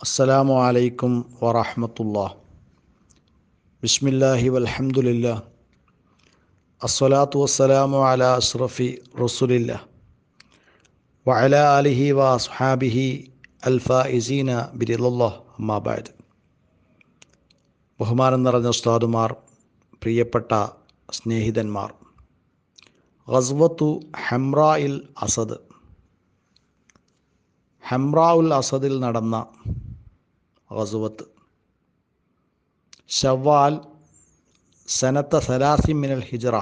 അസ്സലാമു അലൈക്കും വറഹമത്തുല്ലാ ബിസ്മില്ലാഹി വൽഹംദുലില്ല അസ്സലാത്തു വസ്സലാമു അല അഷ്റഫി റസുലില്ല വഅല അലിഹി വസ്ഹാബിഹി അൽഫായിസീന ബിരില്ലാഹ് അമ്മാബാദ് ബഹുമാനം നിറഞ്ഞ ഉസ്താദുമാർ പ്രിയപ്പെട്ട സ്നേഹിതന്മാർ. ഗസ്വത്തു ഹംറായിൽ അസദ്. ഹംറാഉൽ അസദിൽ നടന്ന ഗസുവത്ത്. ഷവ്വാൽ സനത്ത സലാസി മിനൽ ഹിജറ.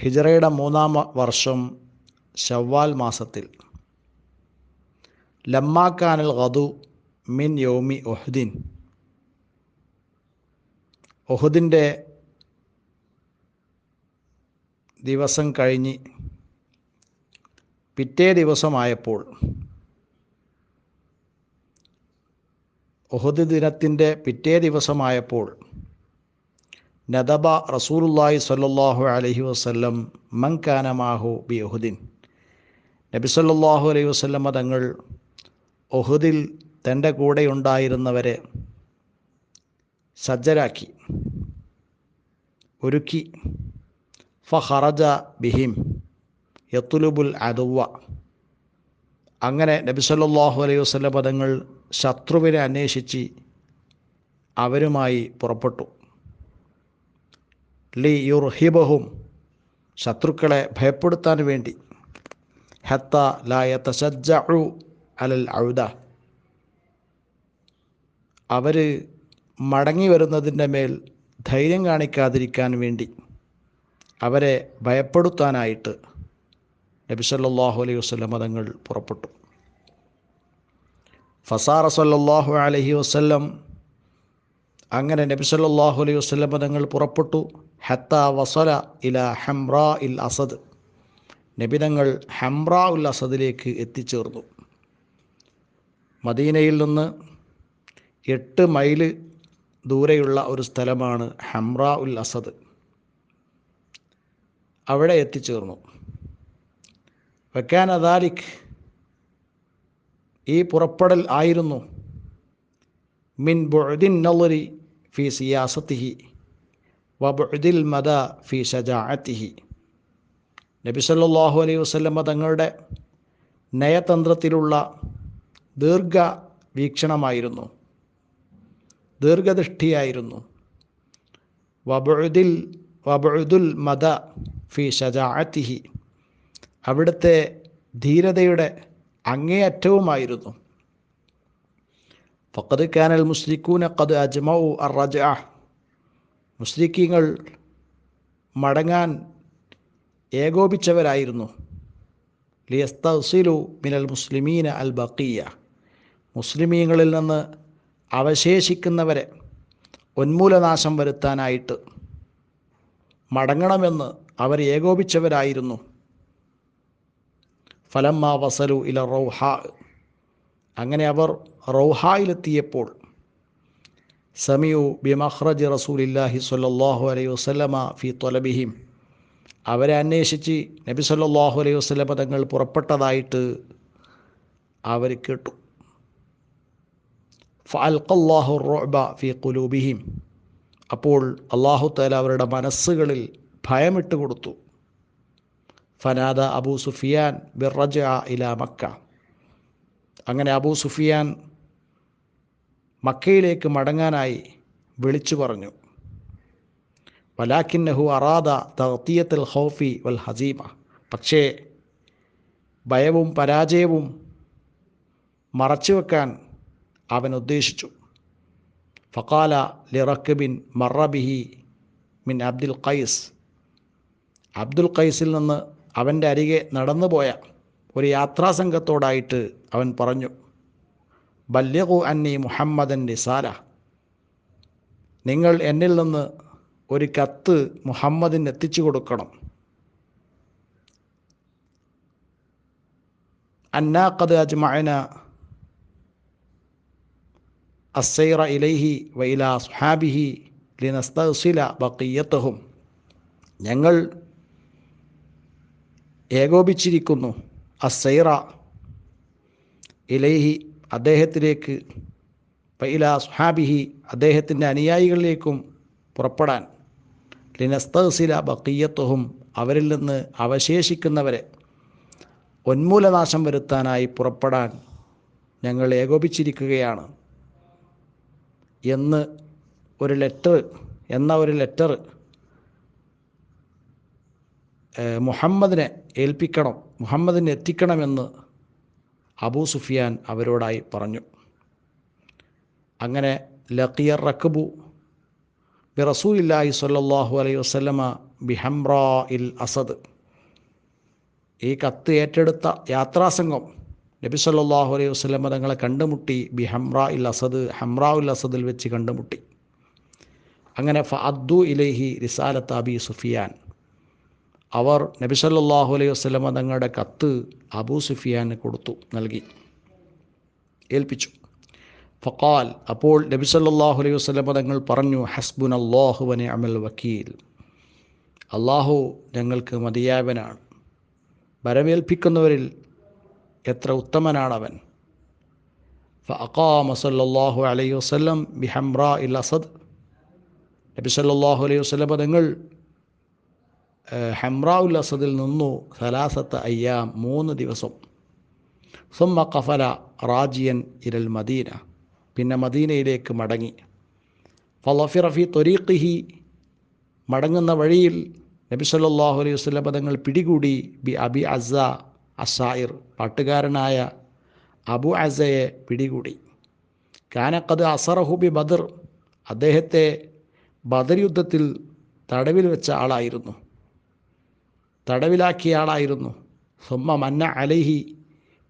ഹിജറയുടെ മൂന്നാം വർഷം ഷവ്വാൽ മാസത്തിൽ. ലമ്മാക്കാനൽ ഗദു മിൻ യോമി ഒഹുദ്ദീൻ ഒഹുദിന്റെ ദിവസം കഴിഞ്ഞ് പിറ്റേ ദിവസമായപ്പോൾ ഒഹദ് ദിനത്തിന്റെ പിറ്റേ ദിവസമായപ്പോൾ നദബ റസൂലുല്ലാഹി സല്ലാഹു അലഹി വസ്ല്ലം മങ്കാനമാഹു ബി ഒഹുദിൻ നബി സല്ലാഹു അലൈഹി വസല്ലം തങ്ങൾ ഒഹുദിൽ തന്റെ കൂടെ ഉണ്ടായിരുന്നവരെ സജ്ജരാക്കി ഒരുക്കി. ഫഹറജ ബിഹിം. യത്തുലുബുൽ അദുവ. അങ്ങനെ നബി സല്ലല്ലാഹു അലൈഹി വസല്ലം പദങ്ങൾ ശത്രുവിനെ അന്വേഷിച്ച് അവരുമായി പുറപ്പെട്ടു. ലി യുർഹിബഹും ശത്രുക്കളെ ഭയപ്പെടുത്താൻ വേണ്ടി. ഹത്ത ലായത്തസജ്ജു അലൽ ഔദ അവർ മടങ്ങി വരുന്നതിന്റെ മേൽ ധൈര്യം കാണിക്കാതിരിക്കാൻ വേണ്ടി അവരെ ഭയപ്പെടുത്താനായിട്ട് നബി സല്ലല്ലാഹു അലൈഹി വസല്ലം തങ്ങൾ പുറപ്പെട്ടു. ഫസാറ സല്ലല്ലാഹു അലഹി വസല്ലം അങ്ങനെ നബി സല്ലല്ലാഹു അലൈഹി വസല്ലം തങ്ങൾ പുറപ്പെട്ടു. ഹത്ത വസല ഇല ഹംറ ഇൽ അസദ്. നബിതങ്ങൾ തങ്ങൾ ഹംറാ ഉൽ അസദിലേക്ക് എത്തിച്ചേർന്നു. മദീനയിൽ നിന്ന് എട്ട് മൈൽ ദൂരെയുള്ള ഒരു സ്ഥലമാണ് ഹംറ ഉൽ അസദ്. അവിടെ എത്തിച്ചേർന്നു. വെക്കാൻ അദാലിക് ഈ പുറപ്പെടൽ ആയിരുന്നു. മിൻ ബുഅദിൻ നളരി ഫി സിയാസത്തിഹി വബുഅദിൽ മദ ഫി ഷജാഅത്തിഹി നബി സല്ലല്ലാഹു അലൈഹി വസല്ലമ തങ്ങളുടെ നയതന്ത്രത്തിലുള്ള ദീർഘ വീക്ഷണമായിരുന്നു. ദീർഘദൃഷ്ടിയായിരുന്നു. വബുഅദിൽ വബുഅദുൽ മദ ഫി ഷജാഅത്തിഹി അവിടുത്തെ ധീരതയുടെ അങ്ങേയറ്റവുമായിരുന്നു. ഫക്കത് കാനൽ മുസ്ലിക്കൂന കത് അജ്മൗ അർ റജ മുസ്ലിക്കീങ്ങൾ മടങ്ങാൻ ഏകോപിച്ചവരായിരുന്നു. ലിയസ്തസിലു മിനൽ മുസ്ലിമീന അൽ ബക്കിയ മുസ്ലിമീങ്ങളിൽ നിന്ന് അവശേഷിക്കുന്നവരെ ഉന്മൂലനാശം വരുത്താനായിട്ട് മടങ്ങണമെന്ന് അവർ ഏകോപിച്ചവരായിരുന്നു. ഫലമ്മ വസലു ഇല റൗഹ. അങ്ങനെ അവർ റൗഹായിലെത്തിയപ്പോൾ സമിയു ബി മഹ്റജ് റസൂലില്ലാഹി സ്വല്ലല്ലാഹു അലൈഹി വസല്ലമ ഫി തൊലബിഹിം. അവരെ അന്വേഷിച്ച് നബി സല്ലാഹു അലൈഹി വസല്ലമ തങ്ങൾ പുറപ്പെട്ടതായിട്ട് അവർ കേട്ടു. ഫഅൽഖല്ലാഹു റോബ ഫി കുലൂബിഹിം അപ്പോൾ അള്ളാഹു താല അവരുടെ മനസ്സുകളിൽ ഭയമിട്ട് കൊടുത്തു ഫനാദ അബൂ സുഫിയാൻ ബിറജ ഇല മക്ക അങ്ങനെ അബൂ സുഫിയാൻ മക്കയിലേക്ക് മടങ്ങാനായി വിളിച്ചു പറഞ്ഞു. വലാക്കിന്നഹു അറാദ തീയത്തിൽ ഹൗഫി വൽ ഹസീമ. പക്ഷേ ഭയവും പരാജയവും മറച്ചുവെക്കാൻ അവൻ ഉദ്ദേശിച്ചു. ഫക്കാല ലിറക്ക് ബിൻ മറബിഹി മിൻ അബ്ദുൽ ഖൈസ്. അബ്ദുൽ ഖൈസിൽ നിന്ന് അവന്റെ അരികെ നടന്നുപോയ ഒരു യാത്രാസംഘത്തോടായിട്ട് അവൻ പറഞ്ഞു ബല്യകു അന്നി മുഹമ്മദൻ നിസാല നിങ്ങൾ എന്നിൽ നിന്ന് ഒരു കത്ത് മുഹമ്മദിന് എത്തിച്ചു കൊടുക്കണം. അന്നാഖദ് അജ്മഅന അസൈറ ഇലൈഹി വൈല സുഹാബിഹി ലിനസ്തസില ബക്കിയത്തഹും ഞങ്ങൾ ഏകോപിച്ചിരിക്കുന്നു. അസൈറ ഇലൈഹി അദ്ദേഹത്തിലേക്ക് പൈല സുഹാബിഹി അദ്ദേഹത്തിന്റെ അനുയായികളിലേക്കും പുറപ്പെടാൻ. ലിനസ്തസില ബക്കീയത്വവും അവരിൽ നിന്ന് അവശേഷിക്കുന്നവരെ ഉന്മൂലനാശം വരുത്താനായി പുറപ്പെടാൻ ഞങ്ങൾ ഏകോപിച്ചിരിക്കുകയാണ് എന്ന് ഒരു ലെറ്റർ എന്ന ഒരു ലെറ്റർ മുഹമ്മദിനെ ഏൽപ്പിക്കണം മുഹമ്മദിനെ എത്തിക്കണമെന്ന് അബൂ സുഫിയാൻ അവരോടായി പറഞ്ഞു. അങ്ങനെ ലക്കിയർ റക്കബു ബി റസൂലില്ലാഹി സ്വല്ലല്ലാഹു അലൈഹി വസല്ലമ ബിഹംറ ഇൽ അസദ്. ഈ കത്ത് ഏറ്റെടുത്ത യാത്രാസംഘം നബി സല്ലാഹു അലൈഹി വസ്ലമ തങ്ങളെ കണ്ടുമുട്ടി ബിഹംറ ഇൽ അസദ് ഹംറ ഉൽ അസദിൽ വെച്ച് കണ്ടുമുട്ടി. അങ്ങനെ ഫഅദ്ദു ഇലൈഹി റിസാലത്ത് അബി സുഫിയാൻ അവർ നബിസല്ലാഹു അലൈഹി വസ്ലമ തങ്ങളുടെ കത്ത് അബൂ സുഫിയാന് കൊടുത്തു നൽകി ഏൽപ്പിച്ചു. ഫക്കാൽ അപ്പോൾ നബി സല്ലല്ലാഹു അലൈഹി വസ്ലമ തങ്ങൾ പറഞ്ഞു ഹസ്ബുൻ അള്ളാഹു വനെ അമൽ വക്കീൽ. അള്ളാഹു ഞങ്ങൾക്ക് മതിയായവനാണ്. വരവേൽപ്പിക്കുന്നവരിൽ എത്ര ഉത്തമനാണവൻ? ഫഅഖാമ സല്ലല്ലാഹു അലൈഹി വസ്ലം ബിഹംറ ഇൽ അസദ്. നബി സല്ലല്ലാഹു അലൈഹി വസ്ലമ തങ്ങൾ ഹംറാഉൽ അസദിൽ നിന്നു സലാസത്ത് അയ്യാം മൂന്ന് ദിവസം. സുമ്മ കഫല റാജിയൻ ഇരൽ മദീന. പിന്നെ മദീനയിലേക്ക് മടങ്ങി. ഫലഫിറഫി തൊരീഖിഹി. മടങ്ങുന്ന വഴിയിൽ നബി സല്ലാഹു അലൈഹി വസല്ലം പദങ്ങൾ പിടികൂടി. ബി അബി അസ അസായിർ പാട്ടുകാരനായ അബു അസയെ പിടികൂടി. കാനക്കത് അസറഹു ബി ബദർ. അദ്ദേഹത്തെ ബദർ യുദ്ധത്തിൽ തടവിൽ വെച്ച ആളായിരുന്നു. തടവിലാക്കിയ ആളായിരുന്നു സുമ്മ മന്ന അലൈഹി.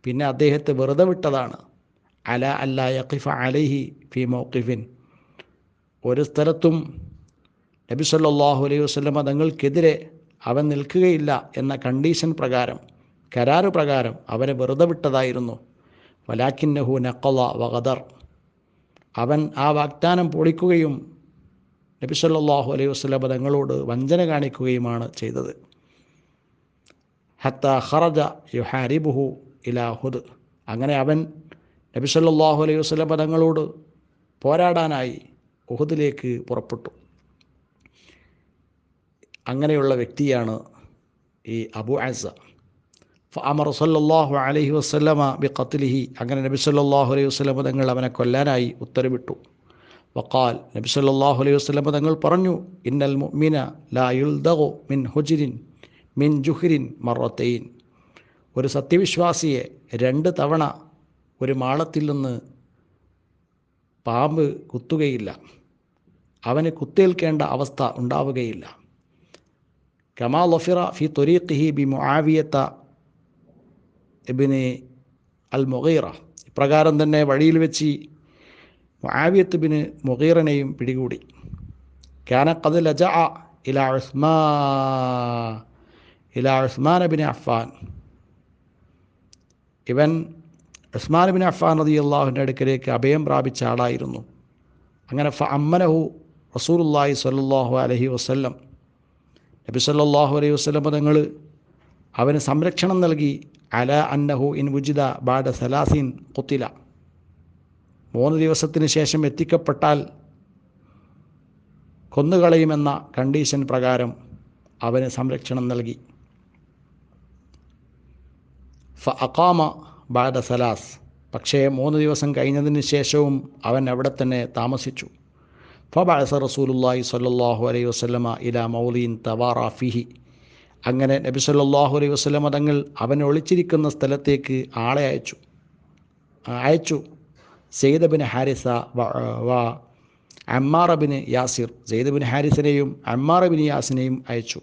പിന്നെ അദ്ദേഹത്തെ വെറുതെ വിട്ടതാണ്. അല അല്ല യഖിഫ അലൈഹി ഫി മൗഖിഫിൻ. ഒരു സ്ഥലത്തും നബി സല്ലാഹു അലൈഹി വസല്ലമ തങ്ങൾക്കെതിരെ അവൻ നിൽക്കുകയില്ല എന്ന കണ്ടീഷൻ പ്രകാരം കരാറ് പ്രകാരം അവനെ വെറുതെ വിട്ടതായിരുന്നു. വലാക്കിന്നഹു നക്കല വഗദർ അവൻ ആ വാഗ്ദാനം പൊളിക്കുകയും നബി സല്ലല്ലാഹു അലൈഹി വസല്ലമ തങ്ങളോട് വഞ്ചന കാണിക്കുകയുമാണ് ചെയ്തത്. ഹത്ത ഖറജ യുഹാരിബുഹു ഇലാ ഹുദ്. അങ്ങനെ അവൻ നബി സല്ലല്ലാഹു അലൈഹി വസ്ലം പദങ്ങളോട് പോരാടാനായി ഉഹുദിലേക്ക് പുറപ്പെട്ടു. അങ്ങനെയുള്ള വ്യക്തിയാണ് ഈ അബു ആസ അമർ സല്ലാഹു അലഹി വസ്ലമ ബി ഖത്തിലിഹി അങ്ങനെ നബി സല്ലല്ലാഹു അലൈഹി വസ്ലം തങ്ങൾ അവനെ കൊല്ലാനായി ഉത്തരവിട്ടു. വക്കാൽ നബി സല്ലല്ലാഹു അലൈഹി വസ്ലം തങ്ങൾ പറഞ്ഞു ഇന്നൽ മുഅ്മിന ലാ യുൽദഗു മിൻ ഹുജ്രിൻ. മിൻ ജുഹ്രിൻ മറോത്തയിൻ ഒരു സത്യവിശ്വാസിയെ രണ്ട് തവണ ഒരു മാളത്തിൽ നിന്ന് പാമ്പ് കുത്തുകയില്ല. അവന് കുത്തേൽക്കേണ്ട അവസ്ഥ ഉണ്ടാവുകയില്ല. കമാ ലൊഫിറ ഫി തൊരീഖിഹി ബി മുആവിയത്ത ഇബിന് അൽ മുഗീറ. ഇപ്രകാരം തന്നെ വഴിയിൽ വെച്ച് മുആവിയത്ത് ബിന് മുഗീറനെയും പിടികൂടി. കാന ഖദ് ലജ ഇല ഉസ്മാ ഇല ഉസ്മാൻ ബിൻ അഫ്ഫാൻ ഇവൻ ഉസ്മാൻ ബിൻ അഫ്ഫാൻ റതി അള്ളാഹുവിന്റെ അടുക്കലേക്ക് അഭയം പ്രാപിച്ച ആളായിരുന്നു. അങ്ങനെ ഫ അമ്മനഹു റസൂലുല്ലാഹി സ്വല്ലല്ലാഹു അലഹി വസ്ല്ലം. നബി സല്ലാഹു അലൈഹി വസല്ലം പദങ്ങൾ അവന് സംരക്ഷണം നൽകി. അല അന്നഹു ഇൻ ഉജിദ ബാഡ സലാസീൻ കുത്തില മൂന്ന് ദിവസത്തിന് ശേഷം എത്തിക്കപ്പെട്ടാൽ കൊന്നുകളയുമെന്ന കണ്ടീഷൻ പ്രകാരം അവന് സംരക്ഷണം നൽകി. ഫ അക്കാമ ബാദ സലാസ്. പക്ഷേ മൂന്ന് ദിവസം കഴിഞ്ഞതിന് ശേഷവും അവൻ അവിടെ തന്നെ താമസിച്ചു. ഫ ബാസ റസൂലുല്ലാഹി സ്വല്ലല്ലാഹു അലൈഹി വസല്ലമ ഇല മൗലീൻ തവാറ ഫിഹി. അങ്ങനെ നബി സ്വല്ലല്ലാഹു അലൈഹി വസല്ലമ തങ്ങൾ അവൻ ഒളിച്ചിരിക്കുന്ന സ്ഥലത്തേക്ക് ആളെ അയച്ചു. അയച്ചു. സെയ്ദ് ബിൻ ഹാരിസ വ Ammar bin Yasir. Zaid bin ഹാരിസിനെയും Ammar bin യാസിനെയും അയച്ചു.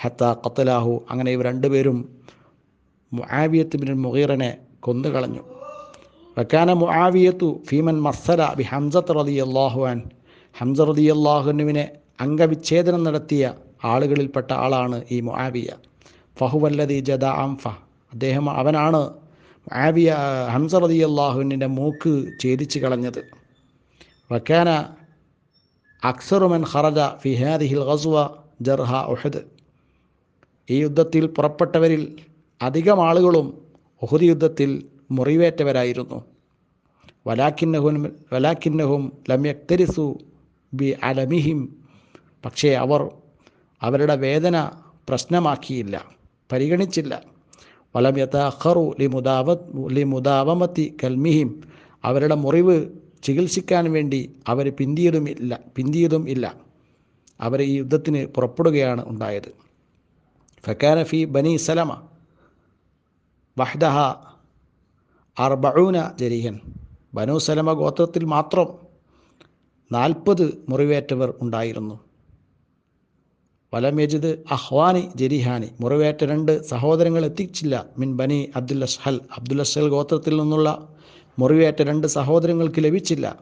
ഹത്ത ഖത്തലാഹു. അങ്ങനെ ഇവർ രണ്ടുപേരും മുആവിയത്ത് ബിൻ മുഗീറിനെ കൊന്നുകളഞ്ഞു. വക്കാന മുആവിയത്തു ഫീമൻ മസ്സല ബി ഹംസത്ത് റതി അള്ളാഹുവാൻ ഹംസ റതി അള്ളാഹുനുവിനെ അംഗവിച്ഛേദനം നടത്തിയ ആളുകളിൽപ്പെട്ട ആളാണ് ഈ മുആവിയ. ഫഹുവല്ലതി ജദ അംഫ. അദ്ദേഹം അവനാണ് മുആവിയ ഹംസ റതി അള്ളാഹുവിന്റെ മൂക്ക് ഛേദിച്ച് കളഞ്ഞത്. വക്കാന അക്സറുമൻ ഖറജ ഫീ ഹാദിഹിൽ ഗസ്വ ജർഹ ഉഹദ്. ഈ യുദ്ധത്തിൽ പുറപ്പെട്ടവരിൽ അധികം ആളുകളും ഒഹുദ് യുദ്ധത്തിൽ മുറിവേറ്റവരായിരുന്നു. വലാക്കിന്നഹും വലാക്കിന്നഹും ലമ്യക്തരിസു ബി അലമിഹിം. പക്ഷേ അവർ അവരുടെ വേദന പ്രശ്നമാക്കിയില്ല പരിഗണിച്ചില്ല. വലം യഥാഹറു ലി മുദാവ ലി മുദാവമത്തി കൽമിഹിം. അവരുടെ മുറിവ് ചികിത്സിക്കാൻ വേണ്ടി അവർ പിന്തിയതും ഇല്ല പിന്തിയതും ഇല്ല. അവർ ഈ യുദ്ധത്തിന് പുറപ്പെടുകയാണ് ഉണ്ടായത്. ഫക്കാനഫി ബനി സലമ വഹ്ദഹ അർബഊന ജരീഹൻ. ബനു സലമ ഗോത്രത്തിൽ മാത്രം നാൽപ്പത് മുറിവേറ്റവർ ഉണ്ടായിരുന്നു. വലം അഹ്വാനി ജരിഹാനി. മുറിവേറ്റ രണ്ട് സഹോദരങ്ങൾ എത്തിച്ചില്ല. മിൻ ബനി അബ്ദുൽ അഷ്ഹൽ അബ്ദുൽ അഷ്ഹൽ ഗോത്രത്തിൽ നിന്നുള്ള മുറിവേറ്റ രണ്ട് സഹോദരങ്ങൾക്ക് ലഭിച്ചില്ല.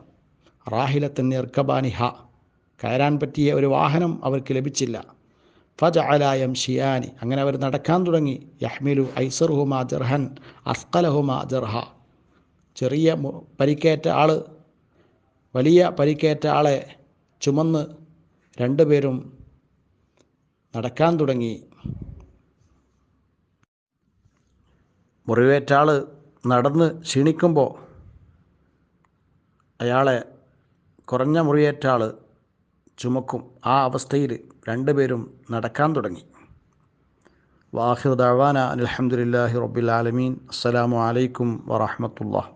റാഹിലത്തൻ ഇർക്കബാനി ഹ കയറാൻ പറ്റിയ ഒരു വാഹനം അവർക്ക് ലഭിച്ചില്ല. ഫജ അലായം ഷിയാനി അങ്ങനെ അവർ നടക്കാൻ തുടങ്ങി. യഹ്മിലു ഐസർഹുമാ ജർഹൻ അസ്കലഹുമാ ജർഹ. ചെറിയ പരിക്കേറ്റ ആൾ വലിയ പരിക്കേറ്റ ആളെ ചുമന്ന് രണ്ടുപേരും നടക്കാൻ തുടങ്ങി. മുറിവേറ്റ ആൾ നടന്ന് ക്ഷീണിക്കുമ്പോൾ അയാളെ കുറഞ്ഞ മുറിയേറ്റ ആൾ ചുമക്കും ആ അവസ്ഥയിൽ രണ്ടുപേരും നടക്കാൻ തുടങ്ങി. വാഹിർ ദവാന അലഹമുല്ലാഹി റബ്ബിൽ ആലമീൻ. അസ്സലാമു അലൈക്കും വറഹമത്തുള്ള